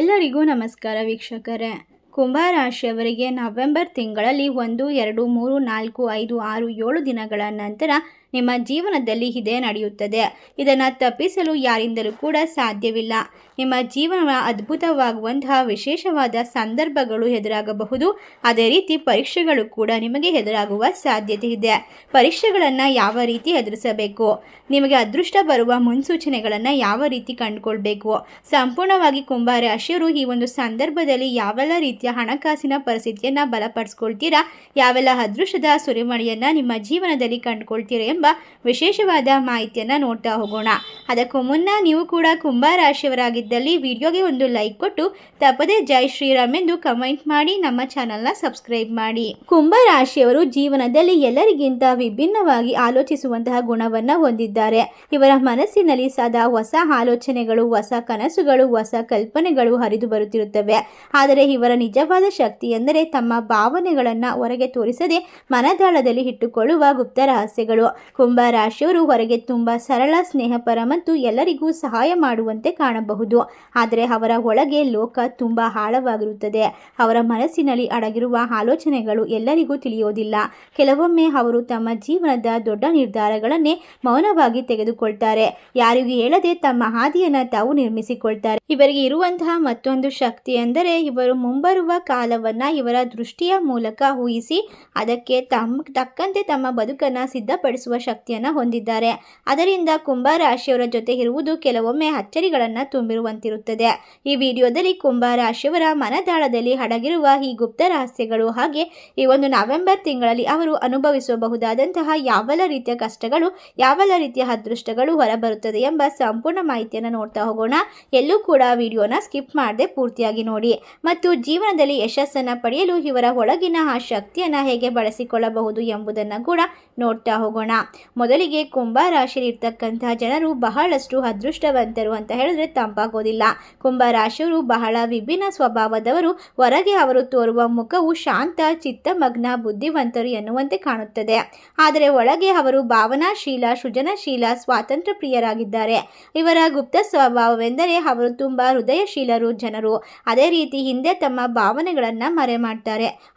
ಎಲ್ಲರಿಗೂ ನಮಸ್ಕಾರ ವೀಕ್ಷಕರೇ. ಕುಂಭರಾಶಿಯವರಿಗೆ ನವೆಂಬರ್ ತಿಂಗಳಲ್ಲಿ ಒಂದು, ಎರಡು, ಮೂರು, ನಾಲ್ಕು, ಐದು, ಆರು, ಏಳು ದಿನಗಳ ನಂತರ ನಿಮ್ಮ ಜೀವನದಲ್ಲಿ ಇದೇ ನಡೆಯುತ್ತದೆ. ಇದನ್ನು ತಪ್ಪಿಸಲು ಯಾರಿಂದಲೂ ಕೂಡ ಸಾಧ್ಯವಿಲ್ಲ. ನಿಮ್ಮ ಜೀವನ ಅದ್ಭುತವಾಗುವಂತಹ ವಿಶೇಷವಾದ ಸಂದರ್ಭಗಳು ಎದುರಾಗಬಹುದು. ಅದೇ ರೀತಿ ಪರೀಕ್ಷೆಗಳು ಕೂಡ ನಿಮಗೆ ಎದುರಾಗುವ ಸಾಧ್ಯತೆ ಇದೆ. ಪರೀಕ್ಷೆಗಳನ್ನು ಯಾವ ರೀತಿ ಎದುರಿಸಬೇಕು? ನಿಮಗೆ ಅದೃಷ್ಟ ಬರುವ ಮುನ್ಸೂಚನೆಗಳನ್ನು ಯಾವ ರೀತಿ ಕಂಡುಕೊಳ್ಬೇಕು? ಸಂಪೂರ್ಣವಾಗಿ ಕುಂಭರಾಶಿಯರು ಈ ಒಂದು ಸಂದರ್ಭದಲ್ಲಿ ಯಾವೆಲ್ಲ ರೀತಿಯ ಹಣಕಾಸಿನ ಪರಿಸ್ಥಿತಿಯನ್ನು ಬಲಪಡಿಸ್ಕೊಳ್ತೀರಾ? ಯಾವೆಲ್ಲ ಅದೃಷ್ಟದ ಸುರಿಮಳೆಯನ್ನು ನಿಮ್ಮ ಜೀವನದಲ್ಲಿ ಕಂಡುಕೊಳ್ತೀರಾ ಎಂಬ ವಿಶೇಷವಾದ ಮಾಹಿತಿಯನ್ನು ನೋಡ್ತಾ ಹೋಗೋಣ. ಅದಕ್ಕೂ ಮುನ್ನ ನೀವು ಕೂಡ ಕುಂಭ ರಾಶಿಯವರಾಗಿದ್ದಲ್ಲಿ ವಿಡಿಯೋಗೆ ಒಂದು ಲೈಕ್ ಕೊಟ್ಟು ತಪ್ಪದೇ ಜೈ ಶ್ರೀರಾಮ್ ಎಂದು ಕಮೆಂಟ್ ಮಾಡಿ, ನಮ್ಮ ಚಾನಲ್ನ ಸಬ್ಸ್ಕ್ರೈಬ್ ಮಾಡಿ. ಕುಂಭ ರಾಶಿಯವರು ಜೀವನದಲ್ಲಿ ಎಲ್ಲರಿಗಿಂತ ವಿಭಿನ್ನವಾಗಿ ಆಲೋಚಿಸುವಂತಹ ಗುಣವನ್ನು ಹೊಂದಿದ್ದಾರೆ. ಇವರ ಮನಸ್ಸಿನಲ್ಲಿ ಸದಾ ಹೊಸ ಆಲೋಚನೆಗಳು, ಹೊಸ ಕನಸುಗಳು, ಹೊಸ ಕಲ್ಪನೆಗಳು ಹರಿದು ಬರುತ್ತಿರುತ್ತವೆ. ಆದರೆ ಇವರ ನಿಜವಾದ ಶಕ್ತಿ ಎಂದರೆ ತಮ್ಮ ಭಾವನೆಗಳನ್ನು ಹೊರಗೆ ತೋರಿಸದೆ ಮನದಾಳದಲ್ಲಿ ಇಟ್ಟುಕೊಳ್ಳುವ ಗುಪ್ತ ರಹಸ್ಯಗಳು. ಕುಂಭರಾಶಿಯವರು ಹೊರಗೆ ತುಂಬ ಸರಳ, ಸ್ನೇಹಪರ ಮತ್ತು ಎಲ್ಲರಿಗೂ ಸಹಾಯ ಮಾಡುವಂತೆ ಕಾಣಬಹುದು. ಆದರೆ ಅವರ ಒಳಗೆ ಲೋಕ ತುಂಬ ಆಳವಾಗಿರುತ್ತದೆ. ಅವರ ಮನಸ್ಸಿನಲ್ಲಿ ಅಡಗಿರುವ ಆಲೋಚನೆಗಳು ಎಲ್ಲರಿಗೂ ತಿಳಿಯೋದಿಲ್ಲ. ಕೆಲವೊಮ್ಮೆ ಅವರು ತಮ್ಮ ಜೀವನದ ದೊಡ್ಡ ನಿರ್ಧಾರಗಳನ್ನೇ ಮೌನವಾಗಿ ತೆಗೆದುಕೊಳ್ತಾರೆ. ಯಾರಿಗೂ ಹೇಳದೆ ತಮ್ಮ ಹಾದಿಯನ್ನು ತಾವು ನಿರ್ಮಿಸಿಕೊಳ್ತಾರೆ. ಇವರಿಗೆ ಇರುವಂತಹ ಮತ್ತೊಂದು ಶಕ್ತಿ ಎಂದರೆ ಇವರು ಮುಂಬರುವ ಕಾಲವನ್ನು ಇವರ ದೃಷ್ಟಿಯ ಮೂಲಕ ಊಹಿಸಿ, ಅದಕ್ಕೆ ತಮ್ಮ ತಕ್ಕಂತೆ ತಮ್ಮ ಬದುಕನ್ನು ಸಿದ್ಧಪಡಿಸುವ ಶಕ್ತಿಯನ್ನು ಹೊಂದಿದ್ದಾರೆ. ಅದರಿಂದ ಕುಂಭರಾಶಿಯವರ ಜೊತೆ ಇರುವುದು ಕೆಲವೊಮ್ಮೆ ಅಚ್ಚರಿಗಳನ್ನು ತುಂಬಿರುವಂತಿರುತ್ತದೆ. ಈ ವಿಡಿಯೋದಲ್ಲಿ ಕುಂಭರಾಶಿಯವರ ಮನದಾಳದಲ್ಲಿ ಅಡಗಿರುವ ಈ ಗುಪ್ತ ರಹಸ್ಯಗಳು ಹಾಗೆ ಈ ಒಂದು ನವೆಂಬರ್ ತಿಂಗಳಲ್ಲಿ ಅವರು ಅನುಭವಿಸಬಹುದಾದಂತಹ ಯಾವೆಲ್ಲ ರೀತಿಯ ಕಷ್ಟಗಳು, ಯಾವೆಲ್ಲ ರೀತಿಯ ಅದೃಷ್ಟಗಳು ಹೊರಬರುತ್ತದೆ ಎಂಬ ಸಂಪೂರ್ಣ ಮಾಹಿತಿಯನ್ನು ನೋಡ್ತಾ ಹೋಗೋಣ. ಎಲ್ಲೂ ಕೂಡ ವಿಡಿಯೋನ ಸ್ಕಿಪ್ ಮಾಡದೆ ಪೂರ್ತಿಯಾಗಿ ನೋಡಿ. ಮತ್ತು ಜೀವನದಲ್ಲಿ ಯಶಸ್ಸನ್ನು ಪಡೆಯಲು ಇವರ ಒಳಗಿನ ಆ ಶಕ್ತಿಯನ್ನು ಹೇಗೆ ಬಳಸಿಕೊಳ್ಳಬಹುದು ಎಂಬುದನ್ನು ಕೂಡ ನೋಡ್ತಾ ಹೋಗೋಣ. ಮೊದಲಿಗೆ ಕುಂಭ ರಾಶಿಯಲ್ಲಿರ್ತಕ್ಕಂತಹ ಜನರು ಬಹಳಷ್ಟು ಅದೃಷ್ಟವಂತರು ಅಂತ ಹೇಳಿದ್ರೆ ತಂಪಾಗೋದಿಲ್ಲ. ಕುಂಭ ರಾಶಿಯವರು ಬಹಳ ವಿಭಿನ್ನ ಸ್ವಭಾವದವರು. ಹೊರಗೆ ಅವರು ತೋರುವ ಮುಖವು ಶಾಂತ ಚಿತ್ತಮಗ್ನ ಬುದ್ಧಿವಂತರು ಎನ್ನುವಂತೆ ಕಾಣುತ್ತದೆ. ಆದರೆ ಒಳಗೆ ಅವರು ಭಾವನಾಶೀಲ, ಸೃಜನಶೀಲ ಸ್ವಾತಂತ್ರ್ಯ ಪ್ರಿಯರಾಗಿದ್ದಾರೆ ಇವರ ಗುಪ್ತ ಸ್ವಭಾವವೆಂದರೆ ಅವರು ತುಂಬ ಹೃದಯಶೀಲರು, ಜನರು. ಅದೇ ರೀತಿ ಹಿಂದೆ ತಮ್ಮ ಭಾವನೆಗಳನ್ನು ಮರೆ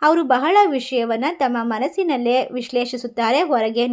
ಅವರು ಬಹಳ ವಿಷಯವನ್ನು ತಮ್ಮ ಮನಸ್ಸಿನಲ್ಲೇ ವಿಶ್ಲೇಷಿಸುತ್ತಾರೆ. ಹೊರಗೆ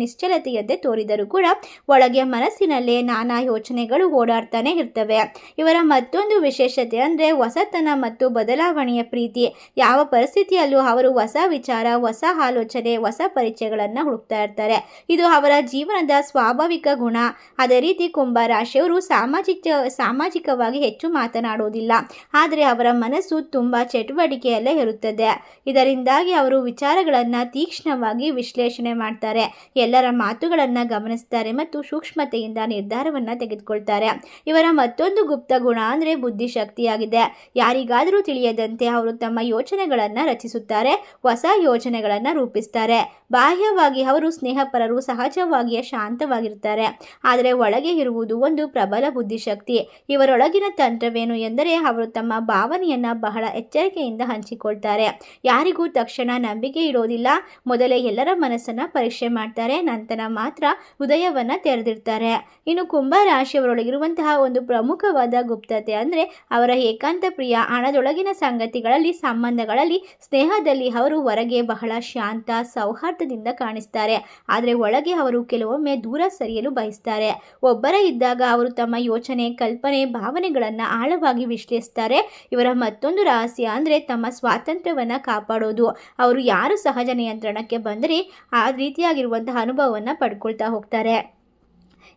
ನಿಶ್ಚಲತೆಯಂತೆ ತೋರಿದರೂ ಕೂಡ ಒಳಗೆ ಮನಸ್ಸಿನಲ್ಲೇ ನಾನಾ ಯೋಚನೆಗಳು ಓಡಾಡ್ತಾನೆ ಇರ್ತವೆ. ಇವರ ಮತ್ತೊಂದು ವಿಶೇಷತೆ ಅಂದರೆ ಹೊಸತನ ಮತ್ತು ಬದಲಾವಣೆಯ ಪ್ರೀತಿ. ಯಾವ ಪರಿಸ್ಥಿತಿಯಲ್ಲೂ ಅವರು ಹೊಸ ವಿಚಾರ, ಹೊಸ ಆಲೋಚನೆ, ಹೊಸ ಪರಿಚಯಗಳನ್ನು ಹುಡುಕ್ತಾ ಇರ್ತಾರೆ. ಇದು ಅವರ ಜೀವನದ ಸ್ವಾಭಾವಿಕ ಗುಣ. ಅದೇ ರೀತಿ ಕುಂಭ ರಾಶಿಯವರು ಸಾಮಾಜಿಕ, ಸಾಮಾಜಿಕವಾಗಿ ಹೆಚ್ಚು ಮಾತನಾಡುವುದಿಲ್ಲ. ಆದರೆ ಅವರ ಮನಸ್ಸು ತುಂಬ ಚಟುವಟಿಕೆಯಲ್ಲೇ ಇರುತ್ತದೆ. ಇದರಿಂದಾಗಿ ಅವರು ವಿಚಾರಗಳನ್ನು ತೀಕ್ಷ್ಣವಾಗಿ ವಿಶ್ಲೇಷಣೆ ಮಾಡ್ತಾರೆ. ಎಲ್ಲರ ಮಾತುಗಳನ್ನು ಗಮನಿಸ್ತಾರೆ ಮತ್ತು ಸೂಕ್ಷ್ಮತೆಯಿಂದ ನಿರ್ಧಾರವನ್ನು ತೆಗೆದುಕೊಳ್ತಾರೆ. ಇವರ ಮತ್ತೊಂದು ಗುಪ್ತ ಗುಣ ಅಂದರೆ ಬುದ್ಧಿಶಕ್ತಿಯಾಗಿದೆ. ಯಾರಿಗಾದರೂ ತಿಳಿಯದಂತೆ ಅವರು ತಮ್ಮ ಯೋಚನೆಗಳನ್ನು ರಚಿಸುತ್ತಾರೆ, ಹೊಸ ಯೋಜನೆಗಳನ್ನು ರೂಪಿಸ್ತಾರೆ. ಬಾಹ್ಯವಾಗಿ ಅವರು ಸ್ನೇಹಪರರು, ಸಹಜವಾಗಿಯೇ ಶಾಂತವಾಗಿರ್ತಾರೆ. ಆದರೆ ಒಳಗೆ ಇರುವುದು ಒಂದು ಪ್ರಬಲ ಬುದ್ಧಿಶಕ್ತಿ. ಇವರೊಳಗಿನ ತಂತ್ರವೇನು ಎಂದರೆ ಅವರು ತಮ್ಮ ಭಾವನೆಯನ್ನು ಬಹಳ ಎಚ್ಚರಿಕೆಯಿಂದ ಹಂಚಿಕೊಳ್ತಾರೆ. ಯಾರಿಗೂ ತಕ್ಷಣ ನಂಬಿಕೆ ಇಡೋದಿಲ್ಲ. ಮೊದಲೇ ಎಲ್ಲರ ಮನಸ್ಸನ್ನು ಪರೀಕ್ಷೆ ಮಾಡ್ತಾರೆ, ನಂತರ ಮಾತ್ರ ಹೃದಯವನ್ನು ತೆರೆದಿರ್ತಾರೆ ಇನ್ನು ಕುಂಭ ರಾಶಿಯವರೊಳಗಿರುವಂತಹ ಒಂದು ಪ್ರಮುಖವಾದ ಗುಪ್ತತೆ ಅಂದರೆ ಅವರ ಏಕಾಂತ ಪ್ರಿಯ, ಹಣದೊಳಗಿನ ಸಂಗತಿಗಳಲ್ಲಿ, ಸಂಬಂಧಗಳಲ್ಲಿ, ಸ್ನೇಹದಲ್ಲಿ ಅವರು ಹೊರಗೆ ಬಹಳ ಶಾಂತ, ಸೌಹಾರ್ದದಿಂದ ಕಾಣಿಸ್ತಾರೆ. ಆದರೆ ಒಳಗೆ ಅವರು ಕೆಲವೊಮ್ಮೆ ದೂರ ಸರಿಯಲು ಬಯಸ್ತಾರೆ. ಒಬ್ಬರ ಇದ್ದಾಗ ಅವರು ತಮ್ಮ ಯೋಚನೆ, ಕಲ್ಪನೆ, ಭಾವನೆಗಳನ್ನು ಆಳವಾಗಿ ವಿಶ್ಲೇಷಿಸ್ತಾರೆ. ಇವರ ಮತ್ತೊಂದು ರಹಸ್ಯ ಅಂದರೆ ತಮ್ಮ ಸ್ವಾತಂತ್ರ್ಯವನ್ನು ಕಾಪಾಡೋದು. ಅವರು ಯಾರು ಸಹಜ ನಿಯಂತ್ರಣಕ್ಕೆ ಬಂದರೆ ಆ ರೀತಿಯಾಗಿರುವಂತಹ ಅನುಭವವನ್ನು ಪಡ್ಕೊಳ್ತಾ ಹೋಗ್ತಾರೆ.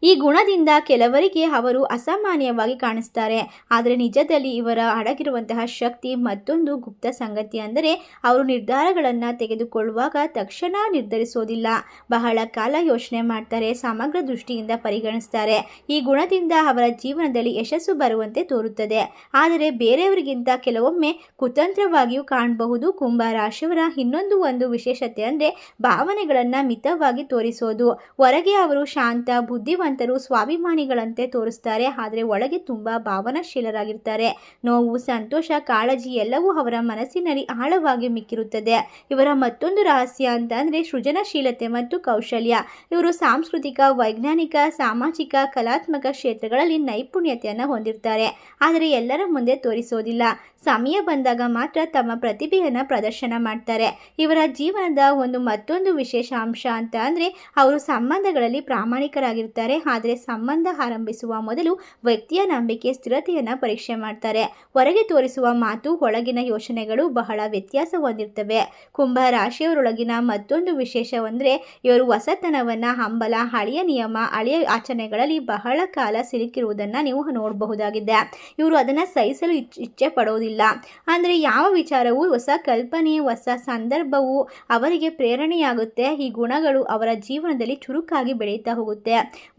ಈ ಗುಣದಿಂದ ಕೆಲವರಿಗೆ ಅವರು ಅಸಾಮಾನ್ಯವಾಗಿ ಕಾಣಿಸ್ತಾರೆ. ಆದರೆ ನಿಜದಲ್ಲಿ ಇವರ ಅಡಗಿರುವಂತಹ ಶಕ್ತಿ ಮತ್ತೊಂದು ಗುಪ್ತ ಸಂಗತಿ ಅಂದರೆ ಅವರು ನಿರ್ಧಾರಗಳನ್ನು ತೆಗೆದುಕೊಳ್ಳುವಾಗ ತಕ್ಷಣ ನಿರ್ಧರಿಸೋದಿಲ್ಲ. ಬಹಳ ಕಾಲ ಯೋಚನೆ ಮಾಡ್ತಾರೆ, ಸಮಗ್ರ ದೃಷ್ಟಿಯಿಂದ ಪರಿಗಣಿಸ್ತಾರೆ. ಈ ಗುಣದಿಂದ ಅವರ ಜೀವನದಲ್ಲಿ ಯಶಸ್ಸು ಬರುವಂತೆ ತೋರುತ್ತದೆ. ಆದರೆ ಬೇರೆಯವರಿಗಿಂತ ಕೆಲವೊಮ್ಮೆ ಕುತಂತ್ರವಾಗಿಯೂ ಕಾಣಬಹುದು. ಕುಂಭ ರಾಶಿಯವರ ಇನ್ನೊಂದು ಒಂದು ವಿಶೇಷತೆ ಅಂದರೆ ಭಾವನೆಗಳನ್ನು ಮಿತವಾಗಿ ತೋರಿಸೋದು. ಹೊರಗೆ ಅವರು ಶಾಂತ, ಬುದ್ಧಿವಂತ ಬುದ್ಧಿವಂತರು ಸ್ವಾಭಿಮಾನಿಗಳಂತೆ ತೋರಿಸ್ತಾರೆ, ಆದರೆ ಒಳಗೆ ತುಂಬ ಭಾವನಾಶೀಲರಾಗಿರ್ತಾರೆ. ನೋವು, ಸಂತೋಷ, ಕಾಳಜಿ ಎಲ್ಲವೂ ಅವರ ಮನಸ್ಸಿನಲ್ಲಿ ಆಳವಾಗಿ ಮಿಕ್ಕಿರುತ್ತದೆ. ಇವರ ಮತ್ತೊಂದು ರಹಸ್ಯ ಅಂತ ಅಂದರೆ ಸೃಜನಶೀಲತೆ ಮತ್ತು ಕೌಶಲ್ಯ. ಇವರು ಸಾಂಸ್ಕೃತಿಕ, ವೈಜ್ಞಾನಿಕ, ಸಾಮಾಜಿಕ, ಕಲಾತ್ಮಕ ಕ್ಷೇತ್ರಗಳಲ್ಲಿ ನೈಪುಣ್ಯತೆಯನ್ನು ಹೊಂದಿರ್ತಾರೆ. ಆದರೆ ಎಲ್ಲರ ಮುಂದೆ ತೋರಿಸೋದಿಲ್ಲ. ಸಮಯ ಬಂದಾಗ ಮಾತ್ರ ತಮ್ಮ ಪ್ರತಿಭೆಯನ್ನು ಪ್ರದರ್ಶನ ಮಾಡ್ತಾರೆ. ಇವರ ಜೀವನದ ಒಂದು ಮತ್ತೊಂದು ವಿಶೇಷ ಅಂಶ ಅಂತ ಅಂದರೆ ಅವರು ಸಂಬಂಧಗಳಲ್ಲಿ ಪ್ರಾಮಾಣಿಕರಾಗಿರ್ತಾರೆ. ಆದರೆ ಸಂಬಂಧ ಆರಂಭಿಸುವ ಮೊದಲು ವ್ಯಕ್ತಿಯ ನಂಬಿಕೆ, ಸ್ಥಿರತೆಯನ್ನು ಪರೀಕ್ಷೆ ಮಾಡ್ತಾರೆ. ಹೊರಗೆ ತೋರಿಸುವ ಮಾತು, ಒಳಗಿನ ಯೋಚನೆಗಳು ಬಹಳ ವ್ಯತ್ಯಾಸ ಹೊಂದಿರ್ತವೆ. ಕುಂಭ ರಾಶಿಯವರೊಳಗಿನ ಮತ್ತೊಂದು ವಿಶೇಷವೆಂದರೆ, ಇವರು ಹೊಸತನವನ್ನು ಹಂಬಲ, ಹಳೆಯ ನಿಯಮ, ಹಳೆಯ ಆಚರಣೆಗಳಲ್ಲಿ ಬಹಳ ಕಾಲ ಸಿಲುಕಿರುವುದನ್ನು ನೀವು ನೋಡಬಹುದಾಗಿದೆ. ಇವರು ಅದನ್ನು ಸಹಿಸಲು ಇಚ್- ಇಚ್ಛೆ ಪಡೋದಿಲ್ಲ. ಅಂದರೆ ಯಾವ ವಿಚಾರವು ಹೊಸ ಕಲ್ಪನೆ, ಹೊಸ ಸಂದರ್ಭವು ಅವರಿಗೆ ಪ್ರೇರಣೆಯಾಗುತ್ತೆ. ಈ ಗುಣಗಳು ಅವರ ಜೀವನದಲ್ಲಿ ಚುರುಕಾಗಿ ಬೆಳೆಯುತ್ತಾ ಹೋಗುತ್ತೆ.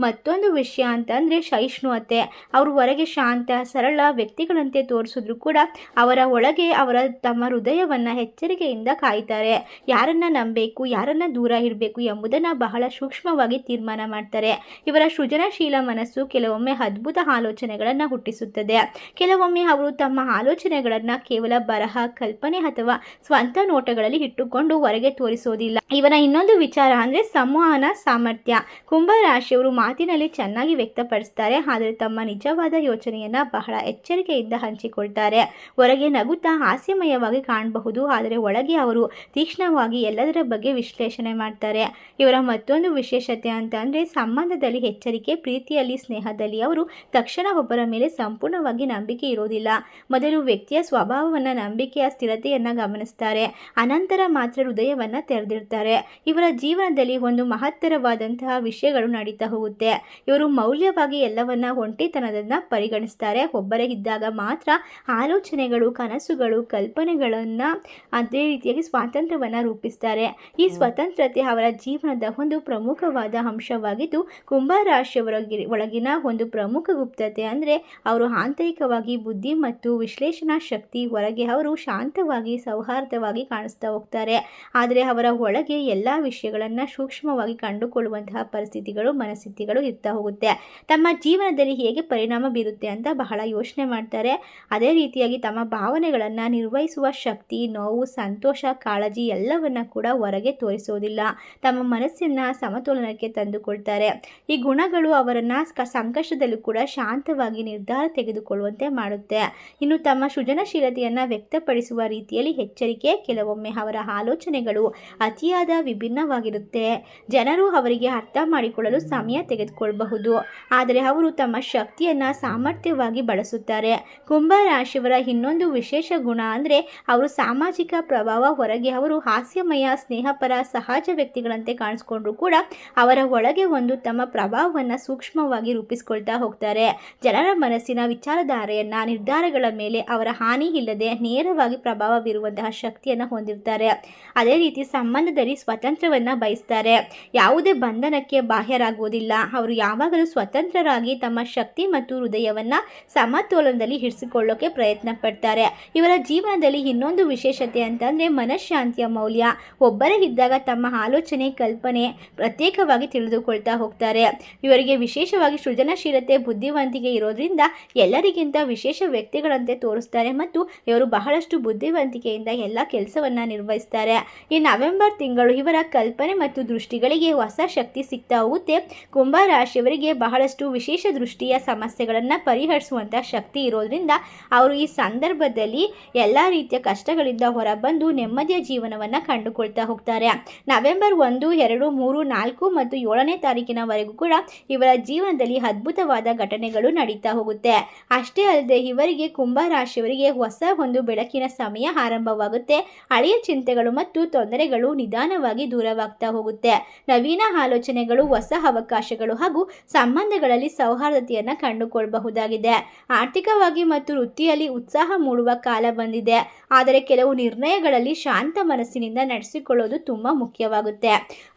ಮತ್ತೊಂದು ವಿಷಯ ಅಂತಂದರೆ ಸಹಿಷ್ಣುತೆ. ಅವರು ಹೊರಗೆ ಶಾಂತ, ಸರಳ ವ್ಯಕ್ತಿಗಳಂತೆ ತೋರಿಸಿದ್ರು ಕೂಡ ಅವರ ಒಳಗೆ ಅವರ ತಮ್ಮ ಹೃದಯವನ್ನು ಎಚ್ಚರಿಕೆಯಿಂದ ಕಾಯ್ತಾರೆ. ಯಾರನ್ನ ನಂಬಬೇಕು, ಯಾರನ್ನ ದೂರ ಇಡಬೇಕು ಎಂಬುದನ್ನು ಬಹಳ ಸೂಕ್ಷ್ಮವಾಗಿ ತೀರ್ಮಾನ ಮಾಡ್ತಾರೆ. ಇವರ ಸೃಜನಶೀಲ ಮನಸ್ಸು ಕೆಲವೊಮ್ಮೆ ಅದ್ಭುತ ಆಲೋಚನೆಗಳನ್ನು ಹುಟ್ಟಿಸುತ್ತದೆ. ಕೆಲವೊಮ್ಮೆ ಅವರು ತಮ್ಮ ಆಲೋಚನೆಗಳನ್ನು ಕೇವಲ ಬರಹ, ಕಲ್ಪನೆ ಅಥವಾ ಸ್ವಂತ ನೋಟಗಳಲ್ಲಿ ಇಟ್ಟುಕೊಂಡು ಹೊರಗೆ ತೋರಿಸೋದಿಲ್ಲ. ಇವರ ಇನ್ನೊಂದು ವಿಚಾರ ಅಂದರೆ ಸಂವಹನ ಸಾಮರ್ಥ್ಯ. ಕುಂಭ ರಾಶಿಯವರು ಮಾತಿನಲ್ಲಿ ಚೆನ್ನಾಗಿ ವ್ಯಕ್ತಪಡಿಸ್ತಾರೆ, ಆದರೆ ತಮ್ಮ ನಿಜವಾದ ಯೋಚನೆಯನ್ನು ಬಹಳ ಎಚ್ಚರಿಕೆಯಿಂದ ಹಂಚಿಕೊಳ್ತಾರೆ. ಹೊರಗೆ ನಗುತ್ತಾ ಹಾಸ್ಯಮಯವಾಗಿ ಕಾಣಬಹುದು, ಆದರೆ ಒಳಗೆ ಅವರು ತೀಕ್ಷ್ಣವಾಗಿ ಎಲ್ಲದರ ಬಗ್ಗೆ ವಿಶ್ಲೇಷಣೆ ಮಾಡ್ತಾರೆ. ಇವರ ಮತ್ತೊಂದು ವಿಶೇಷತೆ ಅಂತ ಅಂದರೆ, ಸಂಬಂಧದಲ್ಲಿ ಎಚ್ಚರಿಕೆ, ಪ್ರೀತಿಯಲ್ಲಿ, ಸ್ನೇಹದಲ್ಲಿ ಅವರು ತಕ್ಷಣ ಒಬ್ಬರ ಮೇಲೆ ಸಂಪೂರ್ಣವಾಗಿ ನಂಬಿಕೆ ಇರೋದಿಲ್ಲ. ಮೊದಲು ವ್ಯಕ್ತಿಯ ಸ್ವಭಾವವನ್ನು, ನಂಬಿಕೆಯ ಸ್ಥಿರತೆಯನ್ನು ಗಮನಿಸ್ತಾರೆ. ಅನಂತರ ಮಾತ್ರ ಹೃದಯವನ್ನು ತೆರೆದಿರ್ತಾರೆ ಇವರ ಜೀವನದಲ್ಲಿ ಒಂದು ಮಹತ್ತರವಾದಂತಹ ವಿಷಯಗಳು ನಡೀತಾ ಹೋಗುತ್ತೆ. ಇವರು ಮೌಲ್ಯವಾಗಿ ಎಲ್ಲವನ್ನ ಒಂಟಿತನದನ್ನ ಪರಿಗಣಿಸ್ತಾರೆ. ಒಬ್ಬರೇ ಇದ್ದಾಗ ಮಾತ್ರ ಆಲೋಚನೆಗಳು ಕನಸುಗಳು ಕಲ್ಪನೆಗಳನ್ನ ಅದೇ ರೀತಿಯಾಗಿ ಸ್ವಾತಂತ್ರ್ಯವನ್ನ ರೂಪಿಸ್ತಾರೆ. ಈ ಸ್ವತಂತ್ರತೆ ಅವರ ಜೀವನದ ಒಂದು ಪ್ರಮುಖವಾದ ಅಂಶವಾಗಿದ್ದು ಕುಂಭ ರಾಶಿಯವರ ಒಳಗಿನ ಒಂದು ಪ್ರಮುಖ ಗುಪ್ತತೆ ಅಂದರೆ ಅವರು ಆಂತರಿಕವಾಗಿ ಬುದ್ಧಿ ಮತ್ತು ವಿಶ್ಲೇಷಣಾ ಶಕ್ತಿ ಹೊರಗೆ ಅವರು ಶಾಂತವಾಗಿ ಸೌಹಾರ್ದವಾಗಿ ಕಾಣಿಸ್ತಾ ಹೋಗ್ತಾರೆ. ಆದರೆ ಅವರ ಒಳಗೆ ಎಲ್ಲ ವಿಷಯಗಳನ್ನ ಸೂಕ್ಷ್ಮವಾಗಿ ಕಂಡುಕೊಳ್ಳುವಂತಹ ಪರಿಸ್ಥಿತಿಗಳು ಮನಸ್ಥಿತಿಗಳು ಇರ್ತಾ ಹೋಗುತ್ತೆ. ತಮ್ಮ ಜೀವನದಲ್ಲಿ ಹೇಗೆ ಪರಿಣಾಮ ಬೀರುತ್ತೆ ಅಂತ ಬಹಳ ಯೋಚನೆ ಮಾಡ್ತಾರೆ. ಅದೇ ರೀತಿಯಾಗಿ ತಮ್ಮ ಭಾವನೆಗಳನ್ನು ನಿರ್ವಹಿಸುವ ಶಕ್ತಿ, ನೋವು, ಸಂತೋಷ, ಕಾಳಜಿ ಎಲ್ಲವನ್ನ ಕೂಡ ಹೊರಗೆ ತೋರಿಸೋದಿಲ್ಲ. ತಮ್ಮ ಮನಸ್ಸನ್ನು ಸಮತೋಲನಕ್ಕೆ ತಂದುಕೊಳ್ತಾರೆ. ಈ ಗುಣಗಳು ಅವರನ್ನು ಸಂಕಷ್ಟದಲ್ಲೂ ಕೂಡ ಶಾಂತವಾಗಿ ನಿರ್ಧಾರ ತೆಗೆದುಕೊಳ್ಳುವಂತೆ ಮಾಡುತ್ತೆ. ಇನ್ನು ತಮ್ಮ ಸೃಜನಶೀಲತೆಯನ್ನು ವ್ಯಕ್ತಪಡಿಸುವ ರೀತಿಯಲ್ಲಿ ಎಚ್ಚರಿಕೆ, ಕೆಲವೊಮ್ಮೆ ಅವರ ಆಲೋಚನೆಗಳು ಅತಿಯಾದ ವಿಭಿನ್ನವಾಗಿರುತ್ತೆ. ಜನರು ಅವರಿಗೆ ಅರ್ಥ ಮಾಡಿಕೊಳ್ಳಲು ಸಮಯ ತೆಗೆದುಕೊಳ್ಳಬಹುದು. ಆದರೆ ಅವರು ತಮ್ಮ ಶಕ್ತಿಯನ್ನು ಸಾಮರ್ಥ್ಯವಾಗಿ ಬಳಸುತ್ತಾರೆ. ಕುಂಭ ರಾಶಿಯವರ ಇನ್ನೊಂದು ವಿಶೇಷ ಗುಣ ಅಂದರೆ ಅವರು ಸಾಮಾಜಿಕ ಪ್ರಭಾವ ಹೊರಗೆ ಅವರು ಹಾಸ್ಯಮಯ, ಸ್ನೇಹಪರ, ಸಹಜ ವ್ಯಕ್ತಿಗಳಂತೆ ಕಾಣಿಸ್ಕೊಂಡ್ರು ಕೂಡ ಅವರ ಒಳಗೆ ಒಂದು ತಮ್ಮ ಪ್ರಭಾವವನ್ನು ಸೂಕ್ಷ್ಮವಾಗಿ ರೂಪಿಸ್ಕೊಳ್ತಾ ಹೋಗ್ತಾರೆ. ಜನರ ಮನಸ್ಸಿನ ವಿಚಾರಧಾರೆಯನ್ನು, ನಿರ್ಧಾರಗಳ ಮೇಲೆ ಅವರ ಹಾನಿ ಇಲ್ಲದೆ ನೇರವಾಗಿ ಪ್ರಭಾವ ಬೀರುವಂತಹ ಶಕ್ತಿಯನ್ನು ಹೊಂದಿರ್ತಾರೆ. ಅದೇ ರೀತಿ ಸಂಬಂಧದಲ್ಲಿ ಸ್ವತಂತ್ರವನ್ನು ಬಯಸ್ತಾರೆ. ಯಾವುದೇ ಬಂಧನಕ್ಕೆ ಬಾಹ್ಯರಾಗುವುದಿಲ್ಲ. ಅವರು ಯಾವಾಗಲೂ ಸ್ವತಂತ್ರರಾಗಿ ತಮ್ಮ ಶಕ್ತಿ ಮತ್ತು ಹೃದಯವನ್ನು ಸಮತೋಲನದಲ್ಲಿ ಹಿಡಿಸಿಕೊಳ್ಳೋಕೆ ಪ್ರಯತ್ನ ಪಡ್ತಾರೆ. ಇವರ ಜೀವನದಲ್ಲಿ ಇನ್ನೊಂದು ವಿಶೇಷತೆ ಅಂತಂದರೆ ಮನಃಶಾಂತಿಯ ಮೌಲ್ಯ. ಒಬ್ಬರೇ ಇದ್ದಾಗ ತಮ್ಮ ಆಲೋಚನೆ, ಕಲ್ಪನೆ ಪ್ರತ್ಯೇಕವಾಗಿ ತಿಳಿದುಕೊಳ್ತಾ ಹೋಗ್ತಾರೆ. ಇವರಿಗೆ ವಿಶೇಷವಾಗಿ ಸೃಜನಶೀಲತೆ, ಬುದ್ಧಿವಂತಿಕೆ ಇರೋದ್ರಿಂದ ಎಲ್ಲರಿಗಿಂತ ವಿಶೇಷ ವ್ಯಕ್ತಿಗಳಂತೆ ತೋರಿಸ್ತಾರೆ ಮತ್ತು ಇವರು ಬಹಳಷ್ಟು ಬುದ್ಧಿವಂತಿಕೆಯಿಂದ ಎಲ್ಲ ಕೆಲಸವನ್ನು ನಿರ್ವಹಿಸ್ತಾರೆ. ಈ ನವೆಂಬರ್ ತಿಂಗಳು ಇವರ ಕಲ್ಪನೆ ಮತ್ತು ದೃಷ್ಟಿಗಳಿಗೆ ಹೊಸ ಶಕ್ತಿ ಸಿಗ್ತಾ ಹೋಗುತ್ತೆ. ಕುಂಭ ರಾಶಿಯವರಿಗೆ ಬಹಳಷ್ಟು ವಿಶೇಷ ದೃಷ್ಟಿಯ ಸಮಸ್ಯೆಗಳನ್ನು ಪರಿಹರಿಸುವಂಥ ಶಕ್ತಿ ಇರೋದ್ರಿಂದ ಅವರು ಈ ಸಂದರ್ಭದಲ್ಲಿ ಎಲ್ಲ ರೀತಿಯ ಕಷ್ಟಗಳಿಂದ ಹೊರಬಂದು ನೆಮ್ಮದಿಯ ಜೀವನವನ್ನು ಕಂಡುಕೊಳ್ತಾ ಹೋಗ್ತಾರೆ. ನವೆಂಬರ್ ಒಂದು, ಎರಡು, ಮೂರು, ನಾಲ್ಕು ಮತ್ತು ಏಳನೇ ತಾರೀಕಿನವರೆಗೂ ಕೂಡ ಇವರ ಜೀವನದಲ್ಲಿ ಅದ್ಭುತವಾದ ಘಟನೆಗಳು ನಡೀತಾ ಹೋಗುತ್ತೆ. ಅಷ್ಟೇ ಅಲ್ಲದೆ ಇವರಿಗೆ ಕುಂಭ ರಾಶಿಯವರಿಗೆ ಹೊಸ ಒಂದು ಬೆಳಕಿನ ಸಮಯ ಆರಂಭವಾಗುತ್ತೆ. ಹಳೆಯ ಚಿಂತೆಗಳು ಮತ್ತು ತೊಂದರೆಗಳು ನಿಧಾನವಾಗಿ ದೂರವಾಗ್ತಾ ಹೋಗುತ್ತೆ. ನವೀನ ಆಲೋಚನೆಗಳು ಹೊಸ ಅವಕಾಶಗಳು ಹಾಗೂ ಸಂಬಂಧಗಳಲ್ಲಿ ಸೌಹಾರ್ದತೆಯನ್ನು ಕಂಡುಕೊಳ್ಳಬಹುದಾಗಿದೆ. ಆರ್ಥಿಕವಾಗಿ ಮತ್ತು ವೃತ್ತಿಯಲ್ಲಿ ಉತ್ಸಾಹ ಮೂಡುವ ಕಾಲ ಬಂದಿದೆ. ಆದರೆ ಕೆಲವು ನಿರ್ಣಯಗಳಲ್ಲಿ ಶಾಂತ ಮನಸ್ಸಿನಿಂದ ನಡೆಸಿಕೊಳ್ಳೋದು ತುಂಬ ಮುಖ್ಯವಾಗುತ್ತೆ.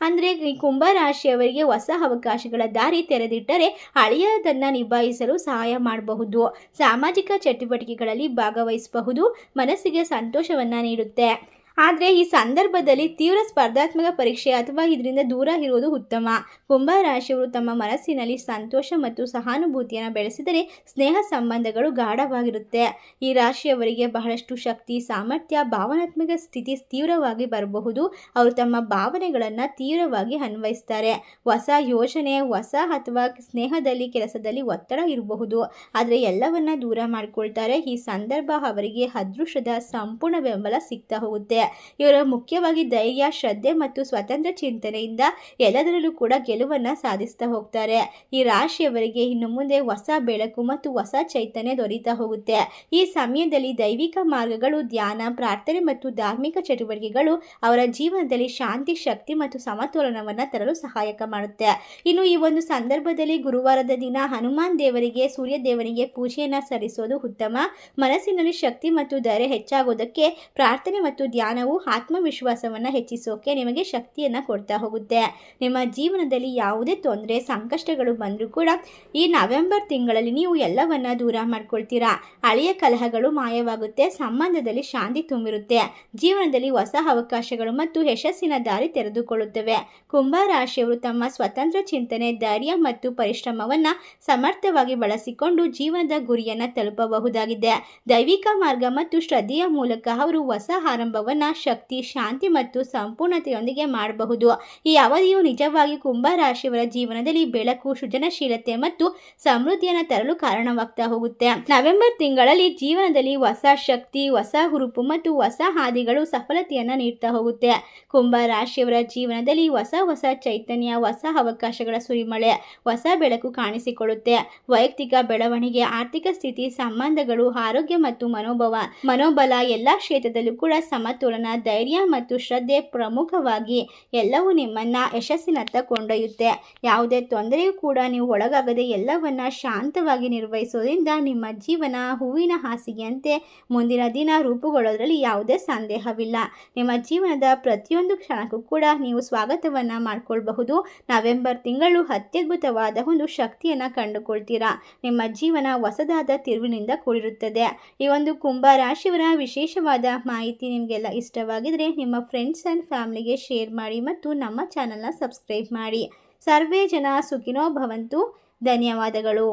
ಅಂದರೆ ಈ ಕುಂಭ ರಾಶಿಯವರಿಗೆ ಹೊಸ ಅವಕಾಶಗಳ ದಾರಿ ತೆರೆದಿಟ್ಟರೆ ಹಳೆಯದನ್ನು ನಿಭಾಯಿಸಲು ಸಹಾಯ ಮಾಡಬಹುದು. ಸಾಮಾಜಿಕ ಚಟುವಟಿಕೆಗಳಲ್ಲಿ ಭಾಗವಹಿಸಬಹುದು. ಮನಸ್ಸಿಗೆ ಸಂತೋಷವನ್ನು ನೀಡುತ್ತೆ. ಆದರೆ ಈ ಸಂದರ್ಭದಲ್ಲಿ ತೀವ್ರ ಸ್ಪರ್ಧಾತ್ಮಕ ಪರೀಕ್ಷೆ ಅಥವಾ ಇದರಿಂದ ದೂರ ಇರುವುದು ಉತ್ತಮ. ಕುಂಭ ರಾಶಿಯವರು ತಮ್ಮ ಮನಸ್ಸಿನಲ್ಲಿ ಸಂತೋಷ ಮತ್ತು ಸಹಾನುಭೂತಿಯನ್ನು ಬೆಳೆಸಿದರೆ ಸ್ನೇಹ ಸಂಬಂಧಗಳು ಗಾಢವಾಗಿರುತ್ತೆ. ಈ ರಾಶಿಯವರಿಗೆ ಬಹಳಷ್ಟು ಶಕ್ತಿ, ಸಾಮರ್ಥ್ಯ, ಭಾವನಾತ್ಮಕ ಸ್ಥಿತಿ ತೀವ್ರವಾಗಿ ಬರಬಹುದು. ಅವರು ತಮ್ಮ ಭಾವನೆಗಳನ್ನು ತೀವ್ರವಾಗಿ ಅನ್ವಯಿಸ್ತಾರೆ. ಹೊಸ ಯೋಜನೆ, ಹೊಸ ಅಥವಾ ಸ್ನೇಹದಲ್ಲಿ, ಕೆಲಸದಲ್ಲಿ ಒತ್ತಡ ಇರಬಹುದು. ಆದರೆ ಎಲ್ಲವನ್ನ ದೂರ ಮಾಡಿಕೊಳ್ತಾರೆ. ಈ ಸಂದರ್ಭ ಅವರಿಗೆ ಅದೃಷ್ಟದ ಸಂಪೂರ್ಣ ಬೆಂಬಲ ಸಿಗ್ತಾ ಹೋಗುತ್ತೆ. ಇವರು ಮುಖ್ಯವಾಗಿ ಧೈರ್ಯ, ಶ್ರದ್ಧೆ ಮತ್ತು ಸ್ವತಂತ್ರ ಚಿಂತನೆಯಿಂದ ಎಲ್ಲದರಲ್ಲೂ ಕೂಡ ಗೆಲುವನ್ನು ಸಾಧಿಸ್ತಾ ಹೋಗ್ತಾರೆ. ಈ ರಾಶಿಯವರಿಗೆ ಇನ್ನು ಮುಂದೆ ಹೊಸ ಬೆಳಕು ಮತ್ತು ಹೊಸ ಚೈತನ್ಯ ದೊರೀತಾ ಹೋಗುತ್ತೆ. ಈ ಸಮಯದಲ್ಲಿ ದೈವಿಕ ಮಾರ್ಗಗಳು, ಧ್ಯಾನ, ಪ್ರಾರ್ಥನೆ ಮತ್ತು ಧಾರ್ಮಿಕ ಚಟುವಟಿಕೆಗಳು ಅವರ ಜೀವನದಲ್ಲಿ ಶಾಂತಿ, ಶಕ್ತಿ ಮತ್ತು ಸಮತೋಲನವನ್ನು ತರಲು ಸಹಾಯಕ ಮಾಡುತ್ತೆ. ಇನ್ನು ಈ ಒಂದು ಸಂದರ್ಭದಲ್ಲಿ ಗುರುವಾರದ ದಿನ ಹನುಮಾನ್ ದೇವರಿಗೆ, ಸೂರ್ಯ ದೇವನಿಗೆ ಪೂಜೆಯನ್ನು ಸಲ್ಲಿಸೋದು ಉತ್ತಮ. ಮನಸ್ಸಿನಲ್ಲಿ ಶಕ್ತಿ ಮತ್ತು ಧೈರ್ಯ ಹೆಚ್ಚಾಗೋದಕ್ಕೆ ಪ್ರಾರ್ಥನೆ ಮತ್ತು ಧ್ಯಾನವು ಆತ್ಮವಿಶ್ವಾಸವನ್ನು ಹೆಚ್ಚಿಸೋಕೆ ನಿಮಗೆ ಶಕ್ತಿಯನ್ನು ಕೊಡ್ತಾ ಹೋಗುತ್ತೆ. ನಿಮ್ಮ ಜೀವನದಲ್ಲಿ ಯಾವುದೇ ತೊಂದರೆ, ಸಂಕಷ್ಟಗಳು ಬಂದರೂ ಕೂಡ ಈ ನವೆಂಬರ್ ತಿಂಗಳಲ್ಲಿ ನೀವು ಎಲ್ಲವನ್ನ ದೂರ ಮಾಡ್ಕೊಳ್ತೀರಾ? ಹಳೆಯ ಕಲಹಗಳು ಮಾಯವಾಗುತ್ತೆ, ಸಂಬಂಧದಲ್ಲಿ ಶಾಂತಿ ತುಂಬಿರುತ್ತೆ. ಜೀವನದಲ್ಲಿ ಹೊಸ ಅವಕಾಶಗಳು ಮತ್ತು ಯಶಸ್ಸಿನ ದಾರಿ ತೆರೆದುಕೊಳ್ಳುತ್ತವೆ. ಕುಂಭ ರಾಶಿಯವರು ತಮ್ಮ ಸ್ವತಂತ್ರ ಚಿಂತನೆ, ಧೈರ್ಯ ಮತ್ತು ಪರಿಶ್ರಮವನ್ನ ಸಮರ್ಥವಾಗಿ ಬಳಸಿಕೊಂಡು ಜೀವನದ ಗುರಿಯನ್ನು ತಲುಪಬಹುದಾಗಿದೆ. ದೈವಿಕ ಮಾರ್ಗ ಮತ್ತು ಶ್ರದ್ಧೆಯ ಮೂಲಕ ಅವರು ಹೊಸ ಆರಂಭವನ್ನು ಶಕ್ತಿ, ಶಾಂತಿ ಮತ್ತು ಸಂಪೂರ್ಣತೆಯೊಂದಿಗೆ ಮಾಡಬಹುದು. ಈ ಅವಧಿಯು ನಿಜವಾಗಿ ಕುಂಭ ರಾಶಿಯವರ ಜೀವನದಲ್ಲಿ ಬೆಳಕು, ಸೃಜನಶೀಲತೆ ಮತ್ತು ಸಮೃದ್ಧಿಯನ್ನು ತರಲು ಕಾರಣವಾಗ್ತಾ ಹೋಗುತ್ತೆ. ನವೆಂಬರ್ ತಿಂಗಳಲ್ಲಿ ಜೀವನದಲ್ಲಿ ಹೊಸ ಶಕ್ತಿ, ಹೊಸ ಹುರುಪು ಮತ್ತು ಹೊಸ ಹಾದಿಗಳು ಸಫಲತೆಯನ್ನು ನೀಡ್ತಾ ಹೋಗುತ್ತೆ. ಕುಂಭರಾಶಿಯವರ ಜೀವನದಲ್ಲಿ ಹೊಸ ಹೊಸ ಚೈತನ್ಯ, ಹೊಸ ಅವಕಾಶಗಳ ಸುರಿಮಳೆ, ಹೊಸ ಬೆಳಕು ಕಾಣಿಸಿಕೊಳ್ಳುತ್ತೆ. ವೈಯಕ್ತಿಕ ಬೆಳವಣಿಗೆ, ಆರ್ಥಿಕ ಸ್ಥಿತಿ, ಸಂಬಂಧಗಳು, ಆರೋಗ್ಯ ಮತ್ತು ಮನೋಭಾವ, ಮನೋಬಲ ಎಲ್ಲ ಕ್ಷೇತ್ರದಲ್ಲೂ ಕೂಡ ಸಮತೋಲನ ಧೈರ್ಯ ಮತ್ತು ಶ್ರದ್ಧೆ ಪ್ರಮುಖವಾಗಿ ಎಲ್ಲವೂ ನಿಮ್ಮನ್ನು ಯಶಸ್ಸಿನತ್ತ ಕೊಂಡೊಯ್ಯುತ್ತೆ. ಯಾವುದೇ ತೊಂದರೆಯೂ ಕೂಡ ನೀವು ಒಳಗಾಗದೆ ಎಲ್ಲವನ್ನ ಶಾಂತವಾಗಿ ನಿರ್ವಹಿಸೋದ್ರಿಂದ ನಿಮ್ಮ ಜೀವನ ಹೂವಿನ ಹಾಸಿಗೆಯಂತೆ ಮುಂದಿನ ದಿನ ರೂಪುಗೊಳ್ಳೋದ್ರಲ್ಲಿ ಯಾವುದೇ ಸಂದೇಹವಿಲ್ಲ. ನಿಮ್ಮ ಜೀವನದ ಪ್ರತಿಯೊಂದು ಕ್ಷಣಕ್ಕೂ ಕೂಡ ನೀವು ಸ್ವಾಗತವನ್ನು ಮಾಡಿಕೊಳ್ಬಹುದು. ನವೆಂಬರ್ ತಿಂಗಳು ಅತ್ಯದ್ಭುತವಾದ ಒಂದು ಶಕ್ತಿಯನ್ನು ಕಂಡುಕೊಳ್ತೀರಾ. ನಿಮ್ಮ ಜೀವನ ಹೊಸದಾದ ತಿರುವಿನಿಂದ ಕೂಡಿರುತ್ತದೆ. ಈ ಒಂದು ಕುಂಭ ರಾಶಿಯವರ ವಿಶೇಷವಾದ ಮಾಹಿತಿ ನಿಮಗೆಲ್ಲ ಇಷ್ಟವಾಗಿದ್ದರೆ ನಿಮ್ಮ ಫ್ರೆಂಡ್ಸ್ ಆ್ಯಂಡ್ ಫ್ಯಾಮಿಲಿಗೆ ಶೇರ್ ಮಾಡಿ ಮತ್ತು ನಮ್ಮ ಚಾನಲ್ನ ಸಬ್ಸ್ಕ್ರೈಬ್ ಮಾಡಿ. ಸರ್ವೇ ಜನ ಸುಖಿನೋ ಭವಂತು. ಧನ್ಯವಾದಗಳು.